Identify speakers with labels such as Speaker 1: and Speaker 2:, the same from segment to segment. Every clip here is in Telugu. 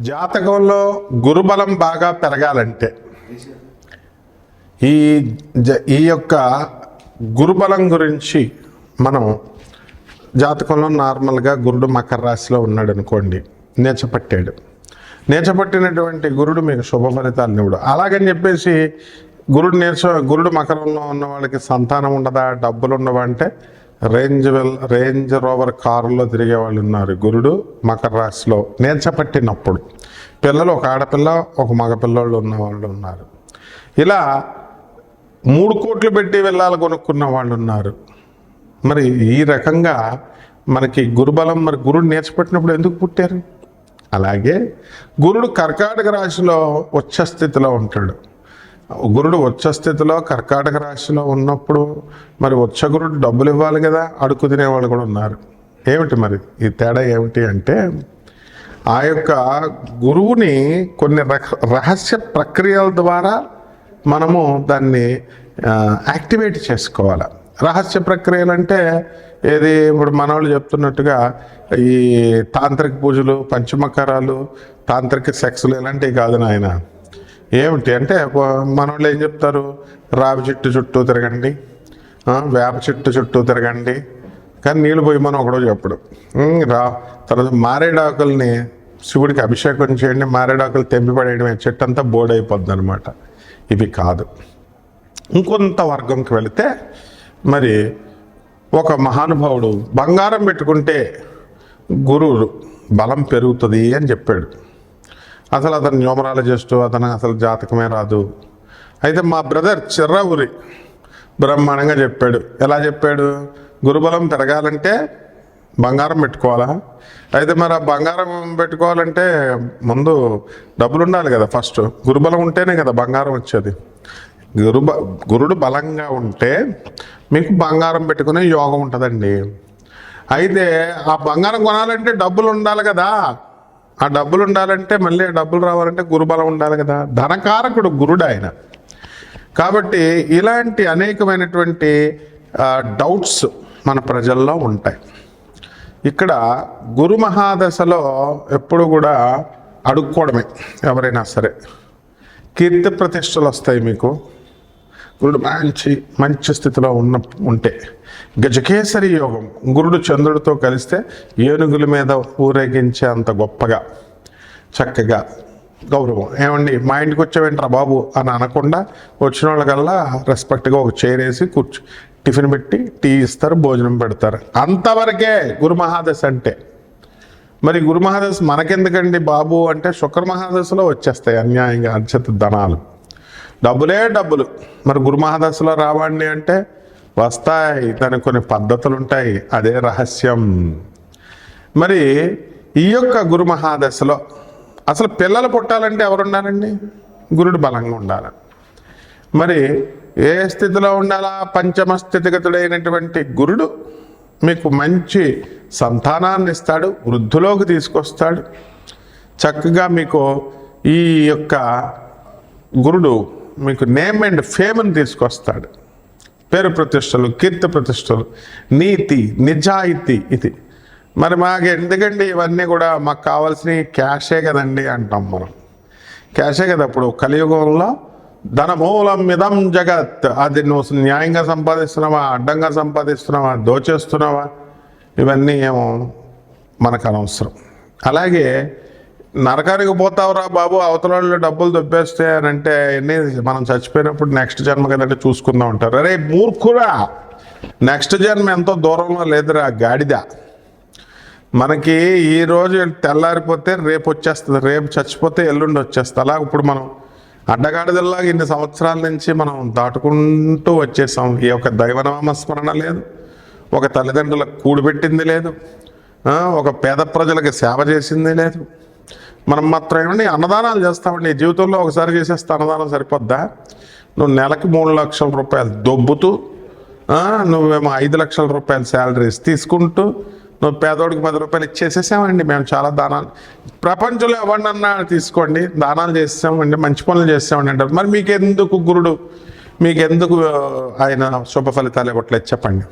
Speaker 1: జాతకంలో గురుబలం బాగా పెరగాలంటే ఈ జ- ఈ యొక్క గురుబలం గురించి మనం జాతకంలో నార్మల్గా గురుడు మకర రాశిలో ఉన్నాడు అనుకోండి నేచపట్టాడు. నేచపట్టినటువంటి గురుడు మీకు శుభ ఫలితాలు ఇవ్వడు. అలాగని చెప్పేసి గురుడు నేర్చ గురుడు మకరంలో ఉన్న వాళ్ళకి సంతానం ఉండదా డబ్బులు ఉండవా అంటే రేంజ్ వెల్ రేంజ్ రోవర్ కారులో తిరిగే వాళ్ళు ఉన్నారు. గురుడు మకర రాశిలో నేర్చపట్టినప్పుడు పిల్లలు ఒక ఆడపిల్ల ఒక మగ పిల్లోళ్ళు ఉన్న వాళ్ళు ఉన్నారు. ఇలా మూడు కోట్లు పెట్టి వెళ్ళాలి కొనుక్కున్న వాళ్ళు ఉన్నారు. మరి ఈ రకంగా మనకి గురుబలం మరి గురుడు నేర్చిపెట్టినప్పుడు ఎందుకు పుట్టారు? అలాగే గురుడు కర్కాటక రాశిలో ఉచ్చ స్థితిలో ఉంటాడు. గురుడు వచ్చ స్థితిలో కర్కాటక రాశిలో ఉన్నప్పుడు మరి వచ్చ గురుడు డబ్బులు ఇవ్వాలి కదా అడుగు తినేవాళ్ళు కూడా ఉన్నారు. ఏమిటి మరి? ఈ తేడా ఏమిటి అంటే ఆ యొక్క గురువుని కొన్ని రహ- రహస్య ప్రక్రియల ద్వారా మనము దాన్ని యాక్టివేట్ చేసుకోవాలి. రహస్య ప్రక్రియలు అంటే ఏది? ఇప్పుడు మనవాళ్ళు చెప్తున్నట్టుగా ఈ తాంత్రిక పూజలు పంచమకారాలు తాంత్రిక సెక్స్లు ఇలాంటివి కాదు నాయన. ఏమిటి అంటే మనోళ్ళు ఏం చెప్తారు? రావి చెట్టు చుట్టూ తిరగండి. వేప చెట్టు చుట్టూ తిరగండి. కానీ నీళ్ళు పోయమని ఒకడో చెప్పడు రా. తర్వాత మారేడాకుల్ని శివుడికి అభిషేకం చేయండి. మారేడాకులు తెంపి పడేయడమే. చెట్టు అంతా బోర్డైపోద్ది అనమాట ఇవి కాదు. ఇంకొంత వర్గంకి వెళితే మరి ఒక మహానుభావుడు బంగారం పెట్టుకుంటే గురువు బలం పెరుగుతుంది అని చెప్పాడు. అసలు అతను న్యూమరాలజిస్టు అతను అసలు జాతకమే రాదు. అయితే మా బ్రదర్ చిర్రవురి బ్రహ్మాండంగా చెప్పాడు. ఎలా చెప్పాడు? గురుబలం పెరగాలంటే బంగారం పెట్టుకోవాలా? అయితే మరి ఆ బంగారం పెట్టుకోవాలంటే ముందు డబ్బులు ఉండాలి కదా ఫస్ట్. గురుబలం ఉంటేనే కదా బంగారం వచ్చేది. గురు గురుడు బలంగా ఉంటే మీకు బంగారం పెట్టుకునే యోగం ఉంటుందండి. అయితే ఆ బంగారం కొనాలంటే డబ్బులు ఉండాలి కదా. ఆ డబ్బులు ఉండాలంటే మళ్ళీ డబ్బులు రావాలంటే గురుబలం ఉండాలి కదా. ధనకారకుడు గురుడు ఆయన కాబట్టి ఇలాంటి అనేకమైనటువంటి డౌట్స్ మన ప్రజల్లో ఉంటాయి. ఇక్కడ గురు మహాదశలో ఎప్పుడు కూడా అడుక్కోవడమే ఎవరైనా సరే. కీర్తి ప్రతిష్టలు వస్తాయి మీకు. గురుడు మంచి మంచి స్థితిలో ఉన్న ఉంటే. గజకేసరి యోగం గురుడు చంద్రుడితో కలిస్తే ఏనుగుల మీద ఊరేగించే అంత గొప్పగా చక్కగా గౌరవం. ఏమండి మా ఇంటికి వచ్చావేంట్రా బాబు అని అనకుండా వచ్చిన వాళ్ళకల్లా రెస్పెక్ట్గా ఒక చైర్ వేసి కూర్చు. టిఫిన్ పెట్టి టీ ఇస్తారు భోజనం పెడతారు. అంతవరకే గురు మహాదశ అంటే. మరి గురు మహాదశ మనకెందుకండి బాబు అంటే శుక్ర మహాదశలో వచ్చేస్తాయి అన్యాయంగా అర్చత ధనాలు. డబ్బులే డబ్బులు. మరి గురుమహాదశలో రావండి అంటే వస్తాయి దానికి కొన్ని పద్ధతులు ఉంటాయి అదే రహస్యం. మరి ఈ యొక్క గురు మహాదశలో అసలు పిల్లలు పుట్టాలంటే ఎవరు ఉండాలండి గురుడు బలంగా ఉండాలి. మరి ఏ స్థితిలో ఉండాలా? పంచమ స్థితిగతుడైనటువంటి గురుడు మీకు మంచి సంతానాన్ని ఇస్తాడు వృద్ధులోకి తీసుకొస్తాడు. చక్కగా మీకు ఈ యొక్క గురుడు మీకు నేమ్ అండ్ ఫేమ్ని తీసుకొస్తాడు. పేరు ప్రతిష్టలు కీర్తి ప్రతిష్టలు నీతి నిజాయితీ ఇది. మరి మాకు ఎందుకండి ఇవన్నీ కూడా? మాకు కావాల్సిన క్యాషే కదండి అంటాం మనం. క్యాషే కదా ఇప్పుడు కలియుగంలో? ధనమూలం మిదం జగత్. అది నువ్వు న్యాయంగా సంపాదిస్తున్నావా? అడ్డంగా సంపాదిస్తున్నావా? దోచేస్తున్నావా? ఇవన్నీ ఏమో మనకు అనవసరం. అలాగే నరకానికి పోతావురా బాబు అవతల వాళ్ళు డబ్బులు దొబ్బేస్తే అని అంటే ఎన్ని మనం చచ్చిపోయినప్పుడు నెక్స్ట్ జన్మ కదంటే చూసుకుందాం ఉంటారు అరే మూర్ఖురా నెక్స్ట్ జన్మ ఎంతో దూరంలో లేదురా గాడిద. మనకి ఈ రోజు తెల్లారిపోతే రేపు వచ్చేస్తుంది రేపు చచ్చిపోతే ఎల్లుండి వచ్చేస్తుంది. అలా ఇప్పుడు మనం అడ్డగాడిదల్లాగా ఇన్ని సంవత్సరాల నుంచి మనం దాటుకుంటూ వచ్చేసాం. ఈ యొక్క దైవనామ స్మరణ లేదు ఒక తల్లిదండ్రులకు కూడిపెట్టింది లేదు ఒక పేద ప్రజలకు సేవ చేసింది లేదు. మనం మాత్రం ఏమండి అన్నదానాలు చేస్తామండి. జీవితంలో ఒకసారి చేసేస్తే అన్నదానం సరిపోద్దా? నువ్వు నెలకి మూడు లక్షల రూపాయలు దొబ్బుతూ నువ్వేమో ఐదు లక్షల రూపాయల శాలరీస్ తీసుకుంటూ నువ్వు పేదోడికి పది రూపాయలు ఇచ్చేసేసామండి మేము చాలా దానాలు ప్రపంచంలో ఎవరినన్నా తీసుకోండి. దానాలు చేసామండి మంచి పనులు చేసామండి అంటారు. మరి మీకెందుకు గురుడు? మీకెందుకు ఆయన శుభ ఫలితాలు ఇవ్వట్లేదు చెప్పండి.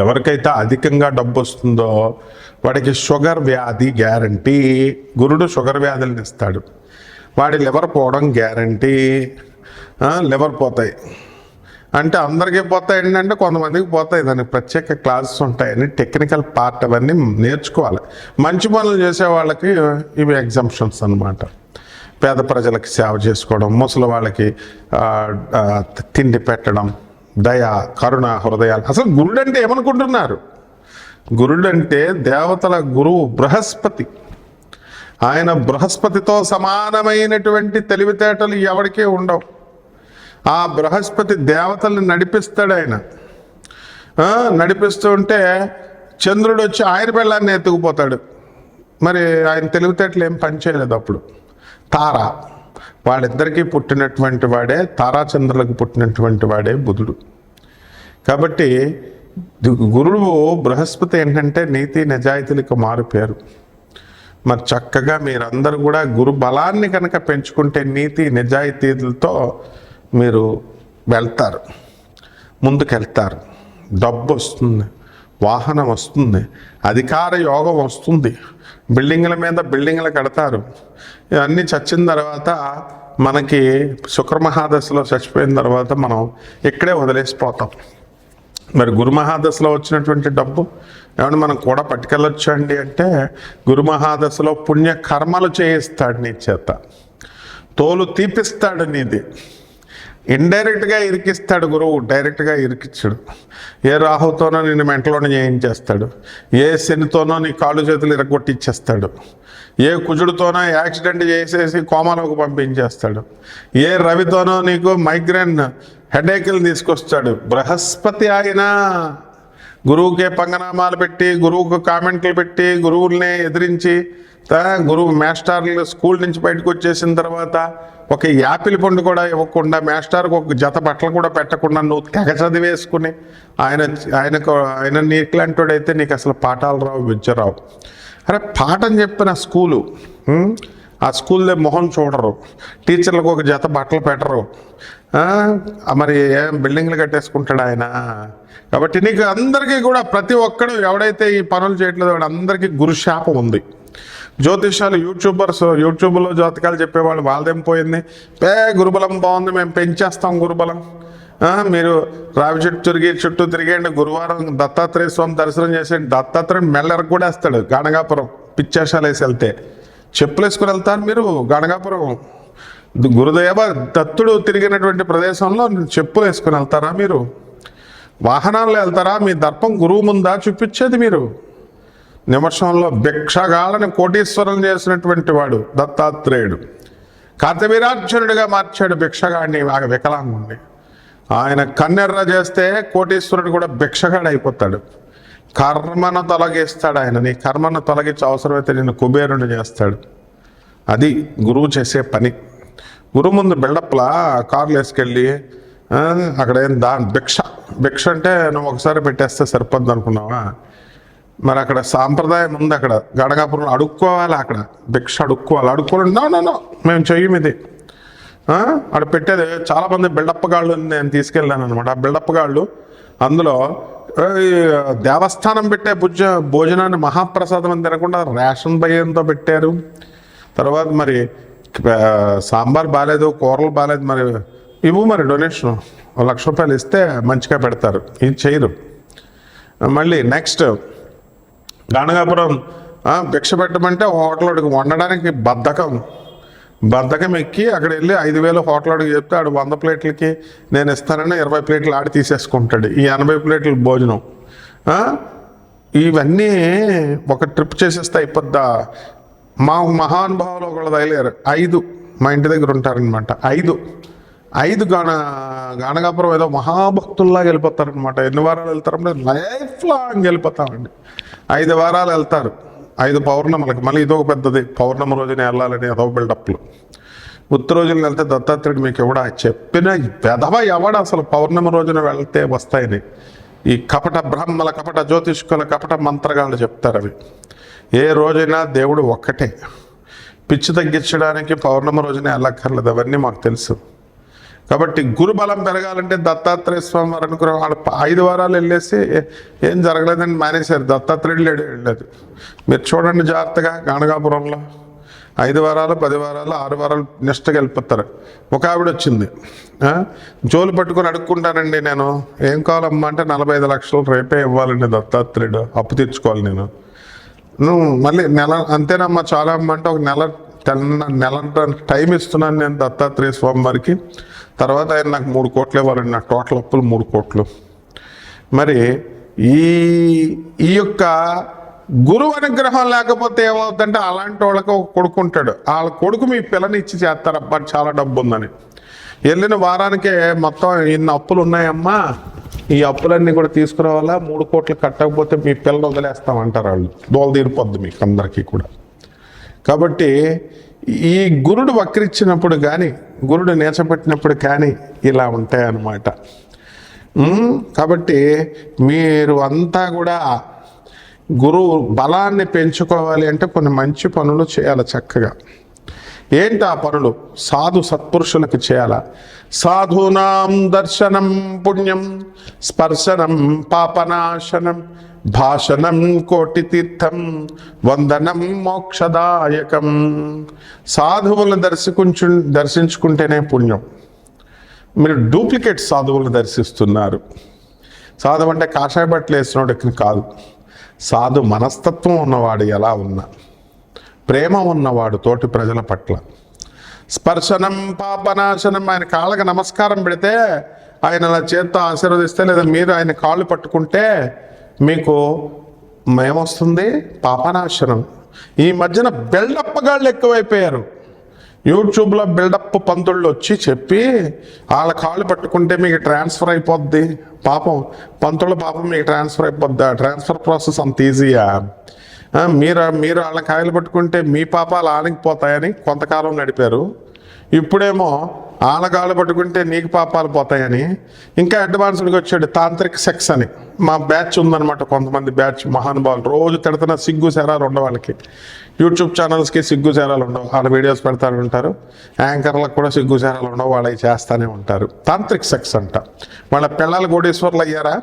Speaker 1: ఎవరికైతే అధికంగా డబ్బు వస్తుందో వాడికి షుగర్ వ్యాధి గ్యారంటీ. గురుడు షుగర్ వ్యాధులను ఇస్తాడు వాడి లివర్ పోవడం గ్యారంటీ. లివర్ పోతాయి. అంటే అందరికీ పోతాయి ఏంటంటే కొంతమందికి పోతాయి. దానికి ప్రత్యేక క్లాసెస్ ఉంటాయని టెక్నికల్ పార్ట్ అవన్నీ నేర్చుకోవాలి. మంచి పనులు చేసే వాళ్ళకి ఇవి ఎగ్జామ్షన్స్ అన్నమాట. పేద ప్రజలకు సేవ చేసుకోవడం ముసలి వాళ్ళకి తిండి పెట్టడం దయ కరుణ హృదయాలు. అసలు గురుడు అంటే ఏమనుకుంటున్నారు? గురుడు అంటే దేవతల గురువు బృహస్పతి. ఆయన బృహస్పతితో సమానమైనటువంటి తెలివితేటలు ఎవరికీ ఉండవు. ఆ బృహస్పతి దేవతల్ని నడిపిస్తాడు ఆయన. నడిపిస్తూ ఉంటే చంద్రుడు వచ్చి ఆయన పెళ్ళాన్ని ఎత్తుకుపోతాడు. మరి ఆయన తెలివితేటలు ఏం పనిచేయలేదు అప్పుడు. తార. వాళ్ళిద్దరికీ పుట్టినటువంటి వాడే తారాచంద్రులకు పుట్టినటువంటి వాడే బుధుడు. కాబట్టి గురువు బృహస్పతి ఏంటంటే నీతి నిజాయితీలకు మారు పేరు. మరి చక్కగా మీరందరూ కూడా గురు బలాన్ని కనుక పెంచుకుంటే నీతి నిజాయితీలతో మీరు వెళ్తారు. ముందుకెళ్తారు. డబ్బు వస్తుంది వాహనం వస్తుంది అధికార యోగం వస్తుంది. బిల్డింగ్ల మీద బిల్డింగ్లు కడతారు. ఇవన్నీ చచ్చిన తర్వాత మనకి శుక్రమహాదశలో చచ్చిపోయిన తర్వాత మనం ఇక్కడే వదిలేసిపోతాం. మరి గురు మహాదశలో వచ్చినటువంటి డబ్బు? ఏమన్నా మనం కూడా పట్టుకెళ్ళొచ్చు అండి అంటే గురు మహాదశలో పుణ్య కర్మలు చేయిస్తాడు నీ చేత. తోలు తీపిస్తాడు నీది. ఇండైరెక్ట్గా ఇరికిస్తాడు గురువు డైరెక్ట్గా ఇరికిచ్చాడు. ఏ రాహుతోనో నిన్ను మెంటలోనే చేయించేస్తాడు. ఏ శనితోనో నీ కాళ్ళు చేతులు ఇరగొట్టిచ్చేస్తాడు. ఏ కుజుడితోనో యాక్సిడెంట్ చేసేసి కోమాలోకి పంపించేస్తాడు. ఏ రవితోనో నీకు మైగ్రేన్ హెడేక్లు తీసుకొస్తాడు. బృహస్పతి ఆయన గురువుకే పంగనామాలు పెట్టి గురువుకు కామెంట్లు పెట్టి గురువుల్ని ఎదిరించి గురువు మేస్టార్లు స్కూల్ నుంచి బయటకు వచ్చేసిన తర్వాత ఒక యాపిల్ పండు కూడా ఇవ్వకుండా మేస్టార్కు ఒక జత బట్టలు కూడా పెట్టకుండా నువ్వు తెగ చదివేసుకుని ఆయన ఆయనకు ఆయన నీకులాంటోడైతే నీకు అసలు పాఠాలు రావు విద్య రావు. అరే పాఠం చెప్పిన స్కూలు ఆ స్కూల్లో మొహం చూడరు. టీచర్లకు ఒక జత బట్టలు పెట్టరు. మరి ఏం బిల్డింగ్లు కట్టేసుకుంటాడు ఆయన? కాబట్టి నీకు అందరికీ కూడా ప్రతి ఒక్కడు ఎవడైతే ఈ పనులు చేయట్లేదు వాడు అందరికీ గురుశాపం ఉంది. జ్యోతిషాలు యూట్యూబర్స్ యూట్యూబ్లో జ్యోతికాలు చెప్పేవాళ్ళు వాళ్ళదేం పోయింది? పే గురుబలం బాగుంది మేము పెంచేస్తాం గురుబలం. మీరు రావి చెట్టు తిరిగి చుట్టూ తిరిగేయండి గురువారం దత్తాత్రేయ స్వామి దర్శనం చేసేయండి. దత్తాత్రేయుడు మెల్లరకు కూడా వేస్తాడు గణగాపురం పిచ్చేషాలు వేసి వెళ్తే. చెప్పులు వేసుకుని వెళ్తాను మీరు గణగాపురం. గురుదేవ దత్తుడు తిరిగినటువంటి ప్రదేశంలో చెప్పులు వేసుకుని వెళ్తారా మీరు? వాహనాల్లో వెళ్తారా? మీ దర్పం గురువు ముందా చూపించేది మీరు? నిమర్షంలో భిక్షగాళ్ళని కోటీశ్వరం చేసినటువంటి వాడు దత్తాత్రేయుడు. కార్తవీరార్జునుడిగా మార్చాడు భిక్షగాడిని ఆ వికలాంగుణ్ణి. ఆయన కన్నెర్ర చేస్తే కోటీశ్వరుడు కూడా భిక్షగాడు అయిపోతాడు కర్మను తొలగిస్తాడు ఆయన. నీ కర్మను తొలగించి అవసరమైతే నేను కుబేరుని చేస్తాడు. అది గురువు చేసే పని. గురువు ముందు బిల్డప్లా కార్లు వేసుకెళ్ళి అక్కడ ఏం దా భిక్ష. భిక్ష అంటే నువ్వు ఒకసారి పెట్టేస్తే సరిపోద్ది అనుకున్నావా? మరి అక్కడ సాంప్రదాయం ఉంది అక్కడ. గడగాపురంలో అడుక్కోవాలి అక్కడ. భిక్ష అడుక్కోవాలి. అడుక్కోవాలి. నో నో మేము చెయ్యం ఇది. అక్కడ పెట్టేది. చాలామంది బిల్డప్ గాళ్ళు నేను తీసుకెళ్ళాను అనమాట ఆ బిల్డప్ గాళ్ళు అందులో దేవస్థానం పెట్టే భుజ భోజనాన్ని మహాప్రసాదం అని తినకుండా రేషన్ భయంతో పెట్టారు. తర్వాత మరి సాంబార్ బాగాలేదు కూరలు బాగాలేదు మరి ఇవ్వు మరి డొనేషన్. లక్ష రూపాయలు ఇస్తే మంచిగా పెడతారు. ఇది చేయరు. మళ్ళీ నెక్స్ట్ గానగాపురం భిక్ష పెట్టమంటే హోటల్కి వండడానికి బద్ధకం. బద్దకం ఎక్కి అక్కడ వెళ్ళి ఐదు వేలు హోటల్కి చెప్తే ఆడు వంద ప్లేట్లకి నేను ఇస్తానని ఇరవై ప్లేట్లు ఆడి తీసేసుకుంటాడు. ఈ ఎనభై ప్లేట్ల భోజనం. ఇవన్నీ ఒక ట్రిప్ చేసేస్తే అయిపోద్దా? మా మహానుభావులు ఒకళ్ళు తగిలేరు ఐదు మా ఇంటి దగ్గర ఉంటారనమాట ఐదు. ఐదు గాన గానగాపురం ఏదో మహాభక్తుల్లాగా వెళ్ళిపోతారనమాట ఎన్ని వారాలు వెళ్తారంటే లైఫ్ లాంగ్ వెళ్ళిపోతామండి. ఐదు వారాలు వెళ్తారు. ఐదు పౌర్ణములకి మళ్ళీ ఇదొక పెద్దది. పౌర్ణమి రోజున వెళ్ళాలని అదో బిల్డప్లు. ఉత్త రోజున వెళ్తే దత్తాత్రేయుడు మీకు ఎవడా? చెప్పిన వెధవ ఎవడ అసలు పౌర్ణమి రోజున వెళ్తే వస్తాయని? ఈ కపట బ్రహ్మల కపట జ్యోతిష్కుల కపట మంత్రగాళ్ళు చెప్తారు అవి. ఏ రోజైనా దేవుడు ఒక్కటే. పిచ్చి తగ్గించడానికి పౌర్ణమి రోజున వెళ్ళక్కర్లేదు అవన్నీ మాకు తెలుసు. కాబట్టి గురుబలం పెరగాలంటే దత్తాత్రేయ స్వామి వారు అనుకున్న వాళ్ళు ఐదు వారాలు వెళ్ళేసి ఏం జరగలేదని మానేశారు. దత్తాత్రేయుడు లేడు వెళ్ళలేదు మీరు చూడండి జాగ్రత్తగా గానగాపురంలో. ఐదు వారాలు పది వారాలు ఆరు వారాలు నిష్టగా వెళ్ళిపోతారు. ఒక ఆవిడ వచ్చింది. జోలు పట్టుకొని అడుక్కుంటానండి నేను. ఏం కావాలమ్మా అంటే నలభై ఐదు లక్షలు రేపే ఇవ్వాలండి దత్తాత్రేయుడు. అప్పు తీర్చుకోవాలి నేను. నువ్వు మళ్ళీ నెల అంతేనమ్మా చాలా అమ్మ అంటే ఒక నెల టెన్ నెల టైం ఇస్తున్నాను నేను దత్తాత్రేయ స్వామి వారికి. తర్వాత ఆయన నాకు మూడు కోట్లు ఇవ్వాలండి నా టోటల్ అప్పులు మూడు కోట్లు. మరి ఈ ఈ యొక్క గురువు అనుగ్రహం లేకపోతే ఏమవుతుందంటే అలాంటి వాళ్ళకి ఒక కొడుకు ఉంటాడు. వాళ్ళ కొడుకు మీ పిల్లని ఇచ్చి చేస్తారబ్బా చాలా డబ్బు ఉందని. వెళ్ళిన వారానికే మొత్తం ఇన్ని అప్పులు ఉన్నాయమ్మా ఈ అప్పులన్నీ కూడా తీసుకురావాలా మూడు కోట్లు కట్టకపోతే మీ పిల్లలు వదిలేస్తామంటారు వాళ్ళు. దోలు తీరిపోద్ది మీకు అందరికీ కూడా. కాబట్టి ఈ గురుడు వక్రించినప్పుడు కానీ గురుడు నేర్చబెట్టినప్పుడు కానీ ఇలా ఉంటాయన్నమాట. అన్నమాట కాబట్టి మీరు అంతా కూడా గురువు బలాన్ని పెంచుకోవాలి అంటే కొన్ని మంచి పనులు చేయాలి చక్కగా. ఏంటి ఆ పనులు? సాధు సత్పురుషులకు చేయాలా? సాధునాం దర్శనం పుణ్యం స్పర్శనం పాపనాశనం భాషణం కోటి తీర్థం వందనం మోక్షదాయకం. సాధువులను దర్శించు దర్శించుకుంటేనే పుణ్యం. మీరు డూప్లికేట్ సాధువులను దర్శిస్తున్నారు. సాధువు అంటే కాషాయ బట్టలు వేసినోడికి కాదు. సాధు మనస్తత్వం ఉన్నవాడు ఎలా ఉన్నా ప్రేమ ఉన్నవాడు తోటి ప్రజల పట్ల. స్పర్శనం పాపనాశనం ఆయన కాళ్ళకి నమస్కారం పెడితే ఆయన అలా చేత్తో ఆశీర్వదిస్తే లేదా మీరు ఆయన కాళ్ళు పట్టుకుంటే మీకు ఏమొస్తుంది పాపనాశనం. ఈ మధ్యన బిల్డప్ గాళ్ళు ఎక్కువైపోయారు. యూట్యూబ్లో బిల్డప్ పంతుళ్ళు వచ్చి చెప్పి వాళ్ళ కాళ్ళు పట్టుకుంటే మీకు ట్రాన్స్ఫర్ అయిపోద్ది. పాపం పంతుళ్ళ పాపం మీకు ట్రాన్స్ఫర్ అయిపోద్ది. ట్రాన్స్ఫర్ ప్రాసెస్ అంత ఈజీయా మీరు మీరు వాళ్ళ కాయలు పట్టుకుంటే మీ పాపాలు ఆనికిపోతాయని కొంతకాలం నడిపారు. ఇప్పుడేమో వాళ్ళ పట్టుకుంటే నీకు పాపాలు పోతాయని. ఇంకా అడ్వాన్స్డ్గా వచ్చాడు తాంత్రిక సెక్స్ అని. మా బ్యాచ్ ఉందన్నమాట కొంతమంది బ్యాచ్ మహానుభావులు. రోజు తిడుతున్న సిగ్గు సేరాలు ఉండవు వాళ్ళకి. యూట్యూబ్ ఛానల్స్కి సిగ్గు సేరాలు ఉండవు. వాళ్ళ వీడియోస్ పెడతానే ఉంటారు. యాంకర్లకు కూడా సిగ్గు సేరాలు ఉండవు. వాళ్ళకి చేస్తూనే ఉంటారు. తాంత్రిక్ సెక్స్ అంట. వాళ్ళ పిల్లలు కోటేశ్వర్లు అయ్యారా?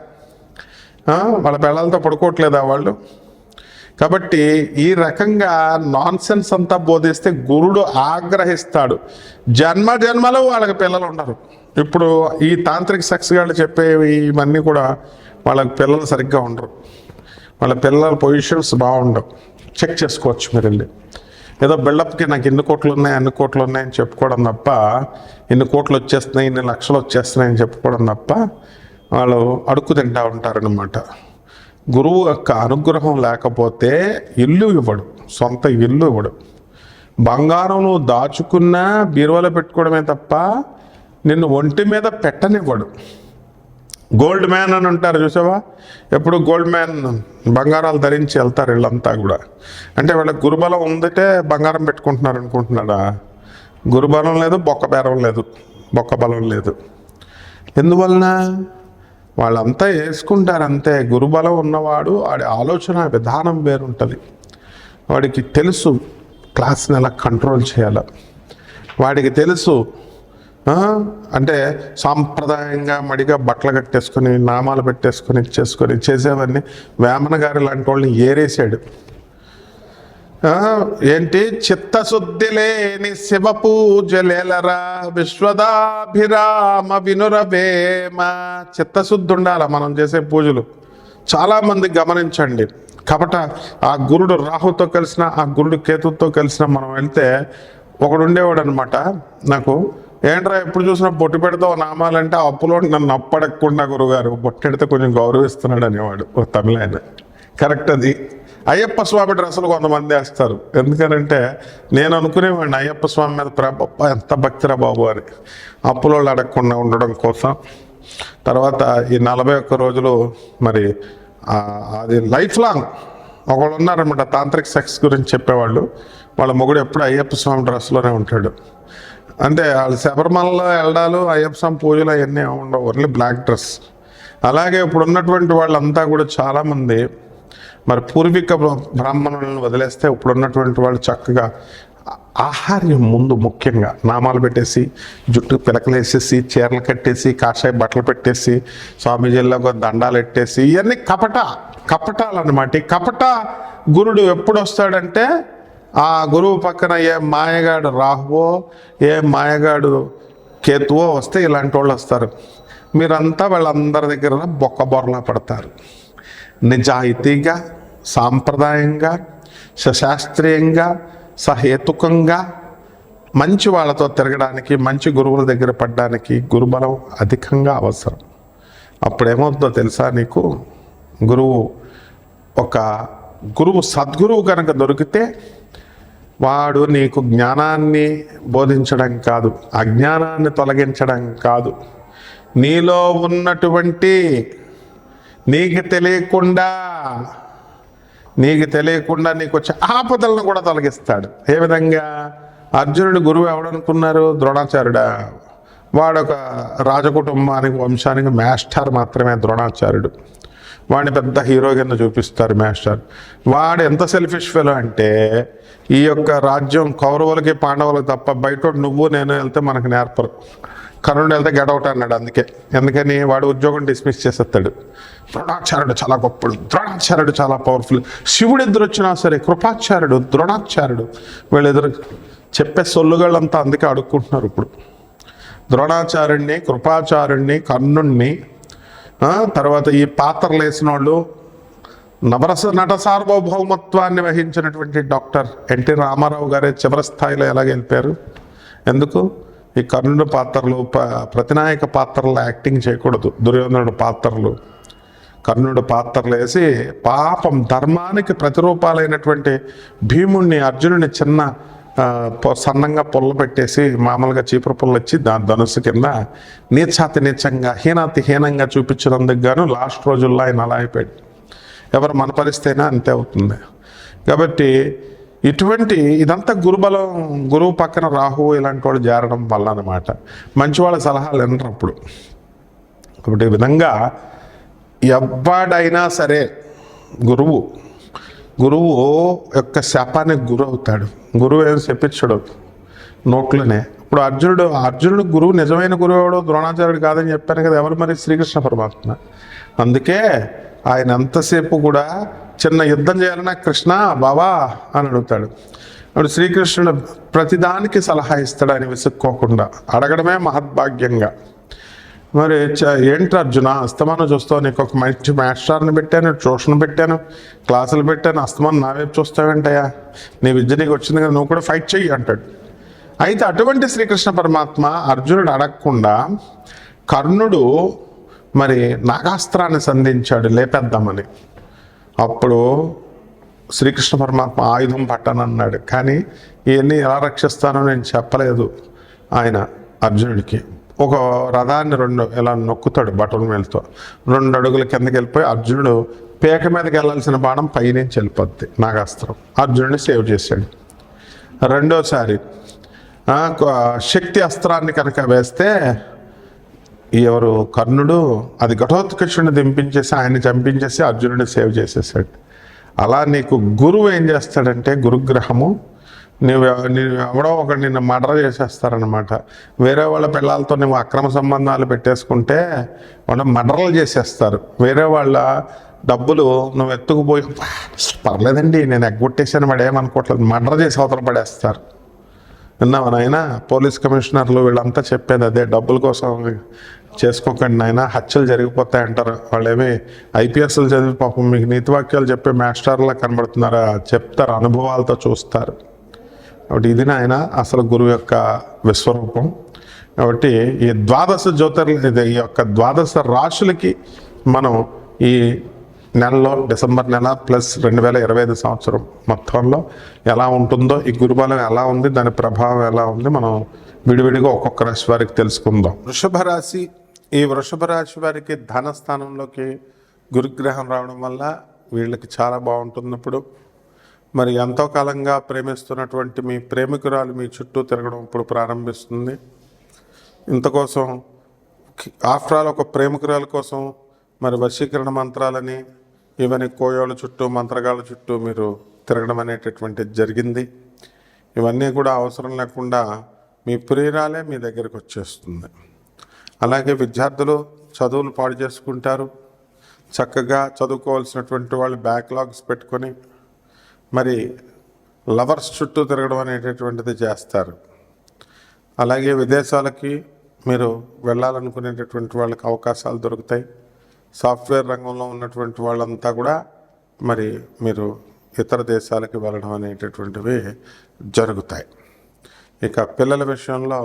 Speaker 1: వాళ్ళ పిల్లలతో పడుకోవట్లేదా వాళ్ళు? కాబట్టి ఈ రకంగా నాన్ సెన్స్ అంతా బోధిస్తే గురుడు ఆగ్రహిస్తాడు. జన్మ జన్మలో వాళ్ళకి పిల్లలు ఉండరు. ఇప్పుడు ఈ తాంత్రిక సెక్స్ గాళ్ళు చెప్పేవి ఇవన్నీ కూడా వాళ్ళకి పిల్లలు సరిగ్గా ఉండరు. వాళ్ళ పిల్లల పొజిషన్స్ బాగుండవు. చెక్ చేసుకోవచ్చు మీరు వెళ్ళి. ఏదో బిల్డప్కి నాకు ఎన్ని కోట్లు ఉన్నాయి అన్ని కోట్లు ఉన్నాయని చెప్పుకోవడం తప్ప ఎన్ని కోట్లు వచ్చేస్తున్నాయి ఇన్ని లక్షలు వచ్చేస్తున్నాయని చెప్పుకోవడం తప్ప వాళ్ళు అడుక్కు తింటా ఉంటారనమాట గురువు యొక్క అనుగ్రహం లేకపోతే ఇల్లు ఇవ్వడు సొంత ఇల్లు ఇవ్వడు. బంగారం నువ్వు దాచుకున్నా బీరువాలో పెట్టుకోవడమే తప్ప నిన్ను ఒంటి మీద పెట్టనివ్వడు. గోల్డ్ మ్యాన్ అని ఉంటారు చూసావా? ఎప్పుడు గోల్డ్ మ్యాన్ బంగారాలు ధరించి వెళ్తారు వీళ్ళంతా కూడా. అంటే వాళ్ళ గురుబలం ఉందంటే బంగారం పెట్టుకుంటున్నారు అనుకుంటున్నాడా? గురుబలం లేదు బొక్క బేరం లేదు బొక్క బలం లేదు. ఎందువలన? వాళ్ళంతా వేసుకుంటారు అంతే. గురుబలం ఉన్నవాడు వాడి ఆలోచన విధానం వేరుంటుంది. వాడికి తెలుసు క్లాస్ని ఎలా కంట్రోల్ చేయాలి. వాడికి తెలుసు అంటే సాంప్రదాయంగా మడిగా బట్టలు కట్టేసుకొని నామాలు పెట్టేసుకొని చేసుకొని చేసేవన్నీ వేమన గారి లాంటి వాళ్ళని ఏరేసాడు ఏంటి? చిత్తశుద్ధి లేని శివ పూజలేలరా? విశ్వదాభిరామ వినురవేమ. చిత్తశుద్ధి ఉండాల మనం చేసే పూజలు? చాలా మంది గమనించండి. కాబట్టి ఆ గురుడు రాహుతో కలిసిన ఆ గురుడు కేతుతో కలిసిన మనం వెళ్తే ఒకడు ఉండేవాడు అనమాట నాకు ఏంట్రా ఎప్పుడు చూసినా బొట్టు పెడతావు నామాలంటే అప్పులో నన్ను అప్పడకుండా గురుగారు బొట్టెడితే కొంచెం గౌరవిస్తున్నాడు అనేవాడు తమిళ ఆయన. కరెక్ట్ అది. అయ్యప్ప స్వామి డ్రెస్సులు కొంతమంది వేస్తారు. ఎందుకనంటే నేను అనుకునేవాడిని అయ్యప్ప స్వామి మీద ప్రేమ ఎంత భక్తిరా బాబు అని. అప్పులోళ్ళు అడగకుండా ఉండడం కోసం. తర్వాత ఈ నలభై ఒక్క రోజులు మరి అది లైఫ్ లాంగ్. ఒకళ్ళు ఉన్నారనమాట తాంత్రిక సెక్స్ గురించి చెప్పేవాళ్ళు. వాళ్ళ మొగుడు ఎప్పుడు అయ్యప్ప స్వామి డ్రెస్లోనే ఉంటాడు. అంటే వాళ్ళు శబరిమలలో వెళ్ళడాలు అయ్యప్ప స్వామి పూజలు అవన్నీ ఉండవు. Only black dress. అలాగే ఇప్పుడు ఉన్నటువంటి వాళ్ళంతా కూడా చాలామంది మరి పూర్వీక బ్రాహ్మణులను వదిలేస్తే ఇప్పుడు ఉన్నటువంటి వాళ్ళు చక్కగా ఆహార్యం ముందు ముఖ్యంగా నామాలు పెట్టేసి జుట్టు పిలకలేసేసి చీరలు కట్టేసి కాషాయ బట్టలు పెట్టేసి స్వామీజీల్లో దండాలు పెట్టేసి ఇవన్నీ కపట కపటాలన్నమాట. ఈ కపట గురుడు ఎప్పుడు వస్తాడంటే ఆ గురువు పక్కన ఏ మాయగాడు రాహువో ఏ మాయగాడు కేతువో వస్తే ఇలాంటి వాళ్ళు వస్తారు మీరంతా వాళ్ళందరి దగ్గర బొక్క బొరలా పడతారు. నిజాయితీగా సాంప్రదాయంగా సశాస్త్రీయంగా సహేతుకంగా మంచి వాళ్ళతో తిరగడానికి మంచి గురువుల దగ్గర పడడానికి గురుబలం అధికంగా అవసరం. అప్పుడేమవుతుందో తెలుసా నీకు? గురువు ఒక గురువు సద్గురువు కనుక దొరికితే వాడు నీకు జ్ఞానాన్ని బోధించడం కాదు అజ్ఞానాన్ని తొలగించడం కాదు. నీలో ఉన్నటువంటి నీకు తెలియకుండా నీకు తెలియకుండా నీకు వచ్చే ఆపదలను కూడా తొలగిస్తాడు. ఏ విధంగా? అర్జునుడి గురువు ఎవడనుకున్నారు? ద్రోణాచార్యుడా. వాడొక రాజకుటుంబానికి వంశానికి మాస్టర్ మాత్రమే ద్రోణాచార్యుడు. వాడిని పెద్ద హీరో కింద చూపిస్తారు మాస్టర్. వాడు ఎంత సెల్ఫిష్ ఫెలో అంటే ఈ యొక్క రాజ్యం కౌరవులకి పాండవులకి తప్ప బయట నువ్వు నేను వెళ్తే మనకు నేర్పరు. కర్ణుడు వెళ్తే గడౌట్ అన్నాడు అందుకే. ఎందుకని వాడు ఉద్యోగం డిస్మిస్ చేసేస్తాడు. ద్రోణాచార్యుడు చాలా గొప్పడు. ద్రోణాచార్యుడు చాలా పవర్ఫుల్ శివుడు ఎదురు వచ్చినా సరే కృపాచార్యుడు ద్రోణాచార్యుడు వీళ్ళెదురు చెప్పే సొల్లుగాళ్ళంతా అందుకే అడుక్కుంటున్నారు ఇప్పుడు. ద్రోణాచార్యుడిని కృపాచార్యుడిని కర్ణుణ్ణి తర్వాత ఈ పాత్రలు వేసిన వాళ్ళు నవరస నట సార్వభౌమత్వాన్ని వహించినటువంటి డాక్టర్ ఎన్టీ రామారావు గారే చివరి స్థాయిలో ఎలా గెలిపారు ఎందుకు? ఈ కర్ణుడి పాత్రలు ప్రతినాయక పాత్రలు యాక్టింగ్ చేయకూడదు. దుర్యోధనుడు పాత్రలు. కర్ణుడు పాత్రలు వేసి పాపం ధర్మానికి ప్రతిరూపాలైనటువంటి భీముణ్ణి అర్జునుని చిన్న సన్నంగా పొల్ల పెట్టేసి మామూలుగా చీపురు పుల్ల ఇచ్చి దాని ధనుసు కింద నీచాతి నీచంగా హీనాతి హీనంగా చూపించినందుకు గాను లాస్ట్ రోజుల్లో ఆయన అలా అయిపోయాడు. ఎవరు మన అంతే అవుతుంది. కాబట్టి ఇటువంటి ఇదంతా గురుబలం గురువు పక్కన రాహు ఇలాంటి వాళ్ళు జారడం వల్ల అనమాట మంచి వాళ్ళ సలహాలు వినరు అప్పుడు కాబట్టి విధంగా ఎవ్వడైనా సరే గురువు గురువు యొక్క శాపానికి గురి అవుతాడు. గురువు ఏం చెప్పించడు నోట్లోనే. ఇప్పుడు అర్జునుడు అర్జునుడు గురువు నిజమైన గురువు ఎవడో ద్రోణాచార్యుడు కాదని చెప్పాను కదా ఎవరు మరి శ్రీకృష్ణ పరమాత్మ? అందుకే ఆయన ఎంతసేపు కూడా చిన్న యుద్ధం చేయాలన్నా కృష్ణ బావా అని అడుగుతాడు. అప్పుడు శ్రీకృష్ణుడు ప్రతిదానికి సలహా ఇస్తాడు ఆయన విసుక్కోకుండా. అడగడమే మహద్భాగ్యంగా. మరి చ- ఏంటి అర్జున అస్తమానం చూస్తావు నీకు ఒక మంచి మాస్టర్ని పెట్టాను ట్యూషన్ పెట్టాను క్లాసులు పెట్టాను అస్తమానం నావేపు చూస్తావేంటయ్యా? నీ విద్య నీకు వచ్చింది కదా నువ్వు కూడా ఫైట్ చెయ్యి అంటాడు. అయితే అటువంటి శ్రీకృష్ణ పరమాత్మ అర్జునుడు అడగకుండా కర్ణుడు మరి నాగాస్త్రాన్ని సంధించాడు లేపేద్దామని. అప్పుడు శ్రీకృష్ణ పరమాత్మ ఆయుధం పట్టనన్నాడు. కానీ ఇవన్నీ ఎలా రక్షిస్తానో నేను చెప్పలేదు ఆయన అర్జునుడికి. ఒక రథాన్ని రెండు ఇలా నొక్కుతాడు బటన్ మేలతో. రెండు అడుగుల కిందకి వెళ్ళిపోయి అర్జునుడు పేక మీదకి వెళ్ళాల్సిన బాణం పైనుంచి వెళ్ళిపోద్ది నాగాస్త్రం. అర్జునుడిని సేవ్ చేశాడు. రెండోసారి శక్తి అస్త్రాన్ని కనుక వేస్తే ఎవరు కర్ణుడు అది ఘటోత్కచుడిని దింపించేసి ఆయన్ని చంపించేసి అర్జునుడిని సేవ్ చేసేసాడు. అలా నీకు గురువు ఏం చేస్తాడంటే గురుగ్రహము నువ్వు నేను ఎవడో ఒక నిన్ను మర్డర్ చేసేస్తారనమాట వేరే వాళ్ళ పిల్లలతో నువ్వు అక్రమ సంబంధాలు పెట్టేసుకుంటే వాళ్ళు మర్డర్లు చేసేస్తారు. వేరే వాళ్ళ డబ్బులు నువ్వు ఎత్తుకుపోయి పర్లేదండి నేను ఎగ్గొట్టేసాను వాడు ఏమనుకోవట్లేదు మర్డర్ చేసి అవతల పడేస్తారు. విన్నావా నాయన? పోలీస్ కమిషనర్లు వీళ్ళంతా చెప్పేది అదే డబ్బుల కోసం చేసుకోకండి నాయన. హత్యలు జరిగిపోతాయి అంటారు. వాళ్ళేమి ఐపీఎస్లు చదివి పాపం మీకు నీతి వాక్యాలు చెప్పే మాస్టర్లా కనబడుతున్నారా? చెప్తారు అనుభవాలతో చూస్తారు. కాబట్టి ఇది నాయన అసలు గురువు యొక్క విశ్వరూపం. కాబట్టి ఈ ద్వాదశ జ్యోతిర్లు ఇది ఈ యొక్క ద్వాదశ రాశులకి మనం ఈ నెలలో డిసెంబర్ నెల ప్లస్ రెండు వేల ఇరవై ఐదు సంవత్సరం మొత్తంలో ఎలా ఉంటుందో ఈ గురుబలం ఎలా ఉంది దాని ప్రభావం ఎలా ఉంది మనం విడివిడిగా ఒక్కొక్క రాశి వారికి తెలుసుకుందాం. వృషభ రాశి ఈ వృషభ రాశి వారికి ధన స్థానంలోకి గురుగ్రహం రావడం వల్ల వీళ్ళకి చాలా బాగుంటున్నప్పుడు మరి ఎంతో కాలంగా ప్రేమిస్తున్నటువంటి మీ ప్రేమికురాలు మీ చుట్టూ తిరగడం ఇప్పుడు ప్రారంభిస్తుంది. ఇంతకోసం ఆఫ్టర్ ఆల్ ఒక ప్రేమికురాల కోసం మరి వశీకరణ మంత్రాలని ఇవన్నీ కోయోళ్ళ చుట్టూ మంత్రగాళ్ళ చుట్టూ మీరు తిరగడం అనేటటువంటిది జరిగింది. ఇవన్నీ కూడా అవసరం లేకుండా మీ ప్రియురాలే మీ దగ్గరికి వచ్చేస్తుంది. అలాగే విద్యార్థులు చదువులు పాడు చేసుకుంటారు. చక్కగా చదువుకోవాల్సినటువంటి వాళ్ళు బ్యాక్లాగ్స్ పెట్టుకొని మరి లవర్స్ చుట్టూ తిరగడం అనేటటువంటిది చేస్తారు. అలాగే విదేశాలకి మీరు వెళ్ళాలనుకునేటటువంటి వాళ్ళకి అవకాశాలు దొరుకుతాయి. సాఫ్ట్వేర్ రంగంలో ఉన్నటువంటి వాళ్ళంతా కూడా మరి మీరు ఇతర దేశాలకి వెళ్ళడం అనేటటువంటివి జరుగుతాయి. ఇక పిల్లల విషయంలో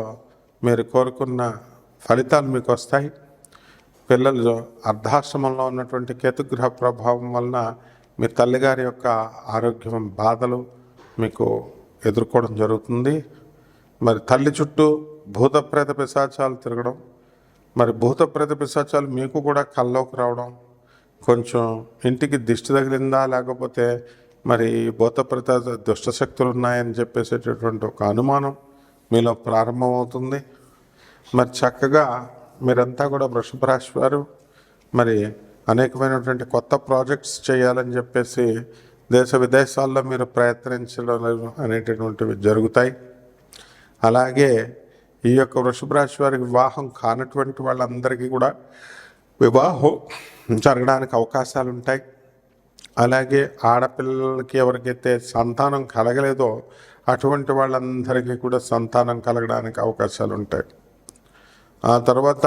Speaker 1: మీరు కోరుకున్న ఫలితాలు మీకు వస్తాయి. పిల్లలు అర్ధాశ్రమంలో ఉన్నటువంటి కేతుగ్రహ ప్రభావం వలన మీ తల్లిగారి యొక్క ఆరోగ్యం బాధలు మీకు ఎదుర్కోవడం జరుగుతుంది. మరి తల్లి చుట్టూ భూతప్రేత పిశాచాలు తిరగడం మరి భూతప్రేత పిశాచాలు మీకు కూడా కల్లోకి రావడం కొంచెం ఇంటికి దిష్టి తగిలిందా లేకపోతే మరి భూతప్రేత దుష్టశక్తులు ఉన్నాయని చెప్పేసేటటువంటి ఒక అనుమానం మీలో ప్రారంభమవుతుంది. మరి చక్కగా మీరంతా కూడా వృషభ రాశి వారు మరి అనేకమైనటువంటి కొత్త ప్రాజెక్ట్స్ చేయాలని చెప్పేసి దేశ విదేశాల్లో మీరు ప్రయత్నించడం అనేటటువంటివి జరుగుతాయి. అలాగే ఈ యొక్క వృషభ రాశి వారికి వివాహం కానటువంటి వాళ్ళందరికీ కూడా వివాహం జరగడానికి అవకాశాలు ఉంటాయి. అలాగే ఆడపిల్లలకి ఎవరికైతే సంతానం కలగలేదో అటువంటి వాళ్ళందరికీ కూడా సంతానం కలగడానికి అవకాశాలు ఉంటాయి. ఆ తర్వాత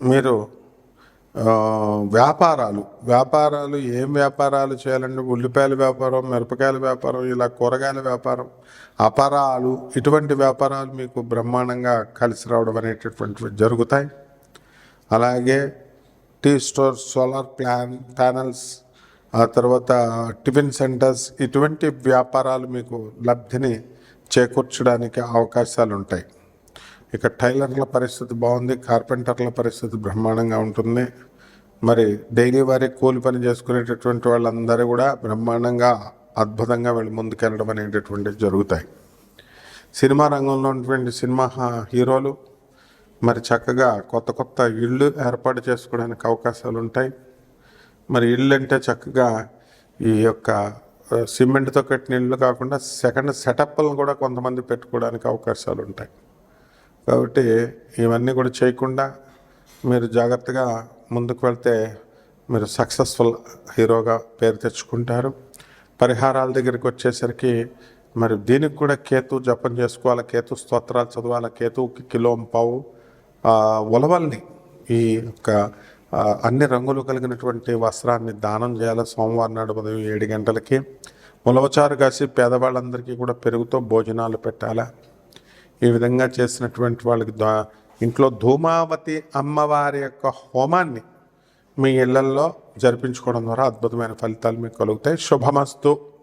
Speaker 1: మీరు వ్యాపారాలు. వ్యాపారాలు ఏం వ్యాపారాలు చేయాలంటే ఉల్లిపాయల వ్యాపారం మిరపకాయల వ్యాపారం ఇలా కూరగాయల వ్యాపారం అపారాలు ఇటువంటి వ్యాపారాలు మీకు బ్రహ్మాండంగా కలిసి రావడం అనేటటువంటివి జరుగుతాయి. అలాగే tea store solar plan panels ఆ తర్వాత టిఫిన్ సెంటర్స్ ఇటువంటి వ్యాపారాలు మీకు లబ్ధిని చేకూర్చడానికి అవకాశాలు ఉంటాయి ఇక టైలర్ల పరిస్థితి బాగుంది కార్పెంటర్ల పరిస్థితి బ్రహ్మాండంగా ఉంటుంది. మరి డైలీ వారి కూలి పని చేసుకునేటటువంటి వాళ్ళందరూ కూడా బ్రహ్మాండంగా అద్భుతంగా వెళ్ళి ముందుకెళ్ళడం అనేటటువంటివి జరుగుతాయి. సినిమా రంగంలో ఉన్నటువంటి సినిమా హీరోలు మరి చక్కగా కొత్త కొత్త ఇళ్ళు ఏర్పాటు చేసుకోవడానికి అవకాశాలు ఉంటాయి. మరి ఇళ్ళు అంటే చక్కగా ఈ యొక్క సిమెంట్తో కట్టిన ఇళ్ళు కాకుండా సెకండ్ సెటప్లను కూడా కొంతమంది పెట్టుకోవడానికి అవకాశాలు ఉంటాయి. కాబట్టి ఇవన్నీ కూడా చేయకుండా మీరు జాగ్రత్తగా ముందుకు వెళ్తే మీరు సక్సెస్ఫుల్ హీరోగా పేరు తెచ్చుకుంటారు. పరిహారాల దగ్గరికి వచ్చేసరికి మరి దీనికి కూడా కేతు జపం చేసుకోవాలి కేతు స్తోత్రాలు చదవాలి కేతువుకి కిలోం పావు. ఉలవల్ని ఈ యొక్క అన్ని రంగులు కలిగినటువంటి వస్త్రాన్ని దానం చేయాలి సోమవారం నాడు ఉదయం ఏడు గంటలకి. ఉలవచారు కాసి పేదవాళ్ళందరికీ కూడా పెరుగుతో భోజనాలు పెట్టాలి? ఈ విధంగా చేసినటువంటి వాళ్ళకి ఇంట్లో ధూమావతి అమ్మవారి యొక్క హోమాన్ని మీ ఇళ్ళల్లో జరిపించుకోవడం ద్వారా అద్భుతమైన ఫలితాలు మీకు కలుగుతాయి. శుభమస్తు.